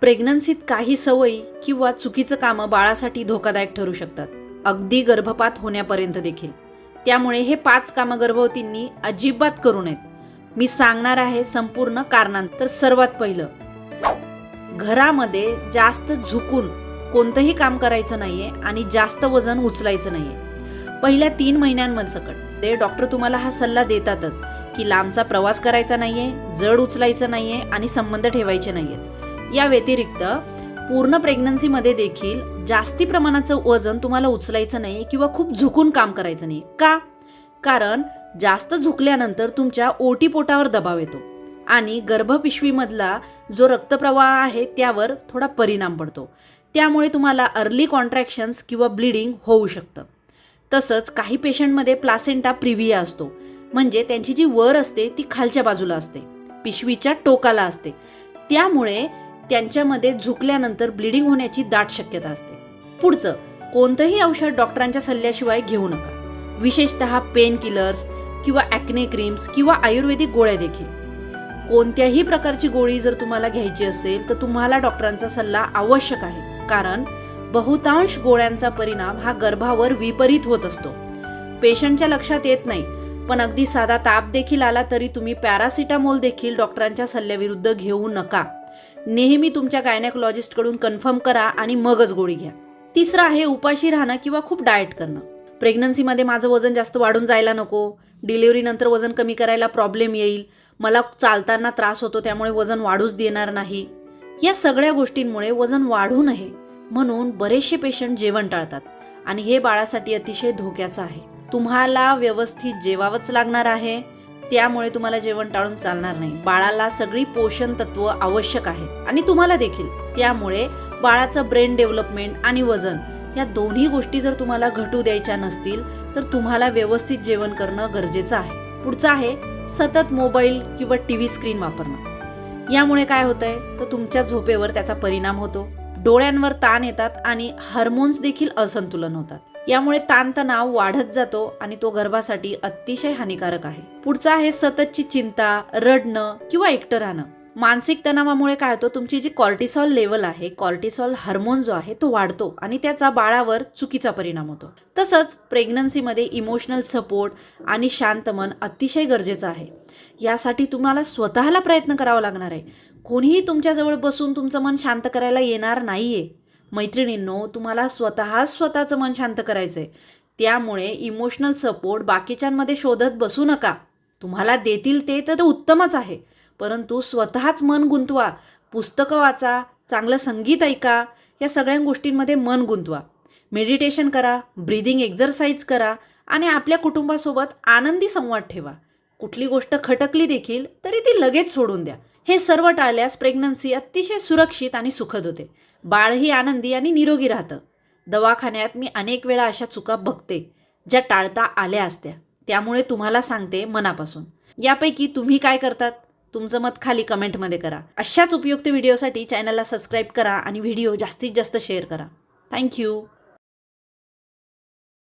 प्रेग्नन्सीत काही सवयी किंवा चुकीचं कामं बाळासाठी धोकादायक ठरू शकतात. अगदी गर्भपात होण्यापर्यंत देखील. त्यामुळे हे पाच कामं गर्भवतींनी अजिबात करू नयेत. मी सांगणार आहे संपूर्ण कारणांतर सर्वात पहिलं. घरामध्ये जास्त झुकून कोणतंही काम करायचं नाहीये आणि जास्त वजन उचलायचं नाहीये. पहिल्या तीन महिन्यांमध्ये सकट. ते डॉक्टर तुम्हाला हा सल्ला देतातच की लांबचा प्रवास करायचा नाहीये जड उचलायचं नाहीये आणि संबंध ठेवायचे नाहीयेत. या व्यतिरिक्त पूर्ण प्रेग्नन्सीमध्ये देखील जास्ती प्रमाणाचं वजन तुम्हाला उचलायचं नाही किंवा खूप झुकून काम करायचं नाही. का? कारण जास्त झुकल्यानंतर तुमच्या ओटीपोटावर दबाव येतो आणि गर्भपिशवीमधला जो रक्तप्रवाह आहे त्यावर थोडा परिणाम पडतो. त्यामुळे तुम्हाला अर्ली कॉन्ट्रॅक्शन्स किंवा ब्लिडिंग होऊ शकतं. तसंच काही पेशंटमध्ये प्लासेंटा प्रिव्हिया असतो. म्हणजे त्यांची जी वर असते ती खालच्या बाजूला असते. पिशवीच्या टोकाला असते. त्यामुळे त्यांच्यामध्ये झुकल्यानंतर ब्लिडिंग होण्याची दाट शक्यता असते. पुढचं कोणतंही औषध डॉक्टरांच्या सल्ल्याशिवाय घेऊ नका. विशेषतः पेन किलर्स किंवा ॲक्ने क्रीम्स किंवा आयुर्वेदिक गोळ्या देखील. कोणत्याही प्रकारची गोळी जर तुम्हाला घ्यायची असेल तर तुम्हाला डॉक्टरांचा सल्ला आवश्यक आहे. कारण बहुतांश गोळ्यांचा परिणाम हा गर्भावर विपरीत होत असतो. पेशंटच्या लक्षात येत नाही. पण अगदी साधा ताप देखील आला तरी तुम्ही पॅरासिटामोल देखील डॉक्टरांच्या सल्ल्याविरुद्ध घेऊ नका. नेहमी तुमच्या गायनेकोलॉजिस्टकडून कन्फर्म करा आणि मगच गोळी घ्या. तिसरं आहे उपाशी राहणं किंवा खूप डाएट करणं. प्रेग्नन्सीमध्ये माझं वजन जास्त वाढून जायला नको. डिलिव्हरीनंतर वजन कमी करायला प्रॉब्लेम येईल. मला चालताना त्रास होतो त्यामुळे वजन वाढूच देणार नाही. या सगळ्या गोष्टींमुळे वजन वाढू नये म्हणून बरेचसे पेशंट जेवण टाळतात. आणि हे बाळासाठी अतिशय धोक्याचं आहे. तुम्हाला व्यवस्थित जेवावंच लागणार आहे. त्यामुळे तुम्हाला जेवण टाळून चालणार नाही. बाळाला सगळी पोषण तत्व आवश्यक आहेत. आणि तुम्हाला देखील. त्यामुळे बाळाचं ब्रेन डेव्हलपमेंट आणि वजन या दोन्ही गोष्टी जर तुम्हाला घटू द्यायच्या नसतील तर तुम्हाला व्यवस्थित जेवण करणं गरजेचं आहे. पुढचं आहे सतत मोबाईल किंवा टी व्ही स्क्रीन वापरणं. यामुळे काय होतंय? तर तुमच्या झोपेवर त्याचा परिणाम होतो. डोळ्यांवर ताण येतात आणि हार्मोन्स देखील असंतुलन होतात. यामुळे ताणतणाव वाढत जातो आणि तो गर्भासाठी अतिशय हानिकारक आहे. पुढचा आहे सततची चिंता रडणं किंवा एकटं राहणं. मानसिक तणावामुळे काय होतं तुमची जी कॉर्टिसॉल लेवल आहे कॉर्टिसॉल हार्मोन जो आहे तो वाढतो आणि त्याचा बाळावर चुकीचा परिणाम होतो. तसंच प्रेग्नन्सीमध्ये इमोशनल सपोर्ट आणि शांत मन अतिशय गरजेचं आहे. यासाठी तुम्हाला स्वतःला प्रयत्न करावा लागणार आहे. कोणीही तुमच्याजवळ बसून तुमचं मन शांत करायला येणार नाही आहे मैत्रिणींनो तुम्हाला स्वतःच स्वतःचं मन शांत करायचं आहे त्यामुळे इमोशनल सपोर्ट बाकीच्यांमध्ये शोधत बसू नका. तुम्हाला देतील ते तर उत्तमच आहे. परंतु स्वतःच मन गुंतवा पुस्तकं वाचा चांगलं संगीत ऐका या सगळ्या गोष्टींमध्ये मन गुंतवा. मेडिटेशन करा ब्रीदिंग एक्झरसाईज करा आणि आपल्या कुटुंबासोबत आनंदी संवाद ठेवा. कुठली गोष्ट खटकली देखील तरी ती लगेच सोडून द्या. हे सर्व टाळल्यास प्रेग्नन्सी अतिशय सुरक्षित आणि सुखद होते. बाळही आनंदी आणि निरोगी राहतं. दवाखान्यात मी अनेक वेळा अशा चुका बघते ज्या टाळता आल्या असत्या. त्यामुळे तुम्हाला सांगते मनापासून. यापैकी तुम्ही काय करतात? तुमचं मत खाली कमेंटमध्ये करा. अशाच उपयुक्त व्हिडिओसाठी चॅनलला सबस्क्राईब करा आणि व्हिडिओ जास्तीत जास्त शेअर करा. थँक्यू